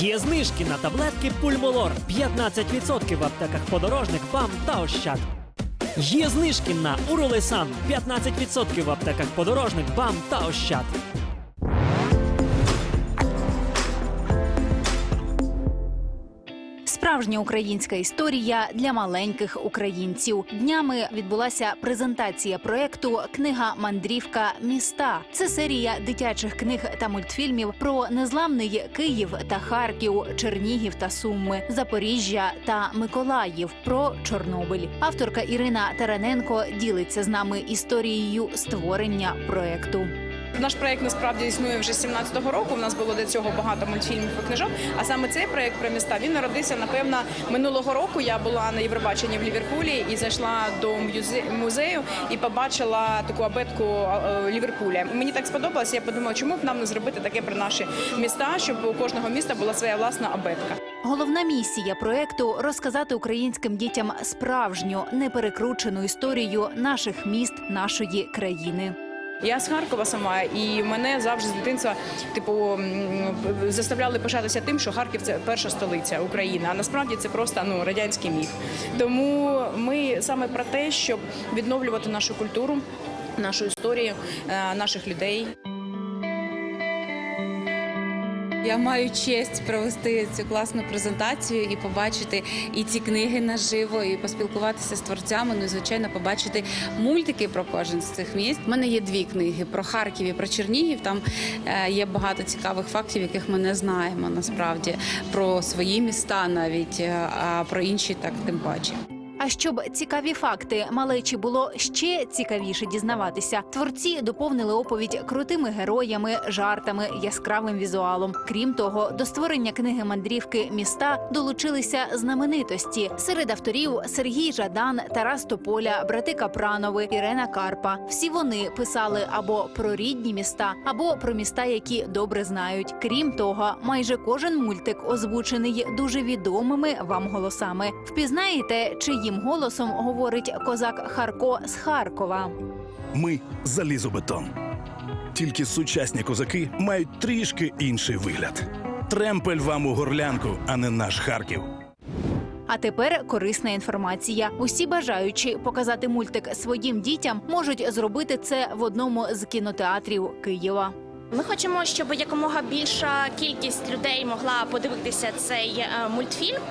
Є знижки на таблетки Пульмолор 15% в аптеках подорожник, ПАМ та Ощад. Є знижки на Уролесан 15% в аптеках подорожник, БАМ та Ощад. Справжня українська історія для маленьких українців. Днями відбулася презентація проекту Книга Мандрівка міста. Це серія дитячих книг та мультфільмів про незламний Київ та Харків, Чернігів та Суми, Запоріжжя та Миколаїв. Про Чорнобиль. Авторка Ірина Тараненко ділиться з нами історією створення проекту. Наш проект насправді існує вже з 17-го року. У нас було до цього багато мультфільмів і книжок. А саме цей проект про міста він народився напевно минулого року. Я була на Євробаченні в Ліверпулі і зайшла до музею і побачила таку абетку е, Ліверпуля. Мені так сподобалося. Я подумала, чому б нам не зробити таке про наші міста, щоб у кожного міста була своя власна абетка. Головна місія проекту розказати українським дітям справжню неперекручену історію наших міст, нашої країни. Я з Харкова сама, і мене завжди з дитинства типу заставляли пишатися тим, що Харків це перша столиця України. А насправді це просто ну радянський міф. Тому ми саме про те, щоб відновлювати нашу культуру, нашу історію, е, наших людей. Я маю честь провести цю класну презентацію і побачити і ці книги наживо, і поспілкуватися з творцями. Ну і звичайно, побачити мультики про кожен з цих міст. У мене є дві книги про Харків і про Чернігів. Там е, є багато цікавих фактів, яких ми не знаємо насправді про свої міста, навіть е, а про інші так тим паче. Щоб цікаві факти малечі було ще цікавіше дізнаватися, творці доповнили оповідь крутими героями, жартами, яскравим візуалом. Крім того, до створення книги мандрівки міста долучилися знаменитості. Серед авторів Сергій Жадан, Тарас Тополя, брати Капранови, Ірена Карпа. Всі вони писали або про рідні міста, або про міста, які добре знають. Крім того, майже кожен мультик озвучений дуже відомими вам голосами. Впізнаєте, чиїм голосом говорить козак Харко з Харкова. Ми залізобетон. Тільки сучасні козаки мають трішки інший вигляд. Тремпель вам у горлянку, а не наш Харків. А тепер корисна інформація. Усі бажаючі показати мультик своїм дітям можуть зробити це в одному з кінотеатрів Києва. Ми хочемо, щоб якомога більша кількість людей могла подивитися цей е, мультфільм.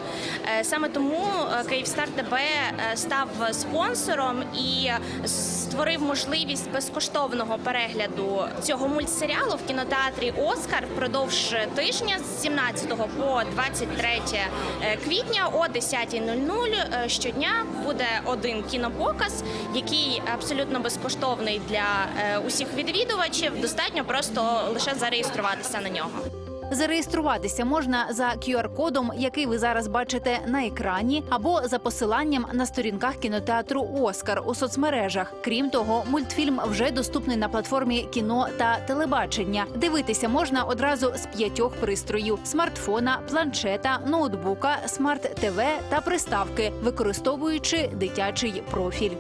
Е, Саме тому е, Київстар ТБ став спонсором і створив можливість безкоштовного перегляду цього мультсеріалу в кінотеатрі Оскар впродовж тижня з 17 по 23 квітня о 10.00 щодня буде один кінопоказ, який абсолютно безкоштовний для усіх відвідувачів. Достатньо просто лише зареєструватися на нього. Зареєструватися можна за QR-кодом, який ви зараз бачите на екрані, або за посиланням на сторінках кінотеатру Оскар у соцмережах. Крім того, мультфільм вже доступний на платформі кіно та телебачення. Дивитися можна одразу з п'ятьох пристроїв: смартфона, планшета, ноутбука, смарт-ТВ та приставки, використовуючи дитячий профіль.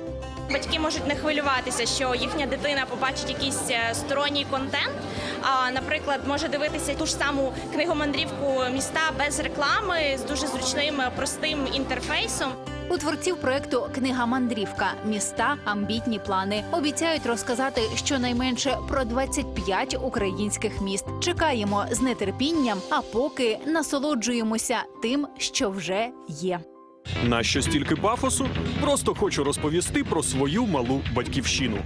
Батьки можуть не хвилюватися, що їхня дитина побачить якийсь е, сторонній контент. А, наприклад, може дивитися ту ж саму книгомандрівку міста без реклами з дуже зручним е, простим інтерфейсом. У творців проекту Книга Мандрівка міста амбітні плани обіцяють розказати щонайменше про 25 українських міст. Чекаємо з нетерпінням, а поки насолоджуємося тим, що вже є. Нащо стільки пафосу? Просто хочу розповісти про свою малу батьківщину.